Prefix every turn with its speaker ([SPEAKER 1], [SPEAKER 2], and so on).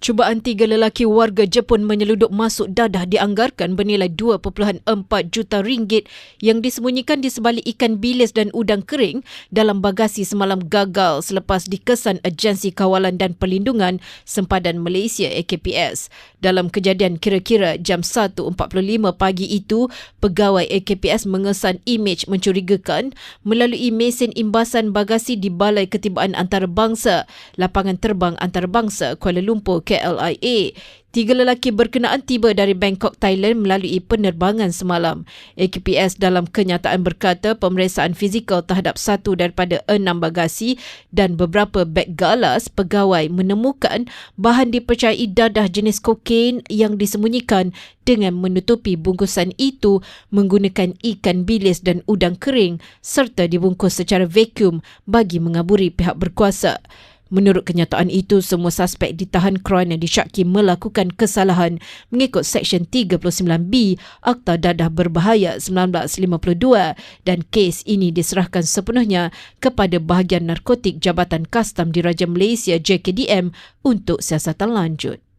[SPEAKER 1] Cubaan tiga lelaki warga Jepun menyeludup masuk dadah dianggarkan bernilai 2.4 juta ringgit yang disembunyikan di sebalik ikan bilis dan udang kering dalam bagasi semalam gagal selepas dikesan Agensi Kawalan dan Perlindungan Sempadan Malaysia AKPS. Dalam kejadian kira-kira jam 1.45 pagi itu, pegawai AKPS mengesan imej mencurigakan melalui mesin imbasan bagasi di Balai Ketibaan Antarabangsa, Lapangan Terbang Antarabangsa Kuala Lumpur KLIA. Tiga lelaki berkenaan tiba dari Bangkok, Thailand melalui penerbangan semalam. AKPS dalam kenyataan berkata pemeriksaan fizikal terhadap satu daripada enam bagasi dan beberapa beg galas pegawai menemukan bahan dipercayai dadah jenis kokain yang disembunyikan dengan menutupi bungkusan itu menggunakan ikan bilis dan udang kering serta dibungkus secara vacuum bagi mengaburi pihak berkuasa. Menurut kenyataan itu, semua suspek ditahan kerana disyaki melakukan kesalahan mengikut Seksyen 39B Akta Dadah Berbahaya 1952 dan kes ini diserahkan sepenuhnya kepada bahagian narkotik Jabatan Kastam Diraja Malaysia JKDM untuk siasatan lanjut.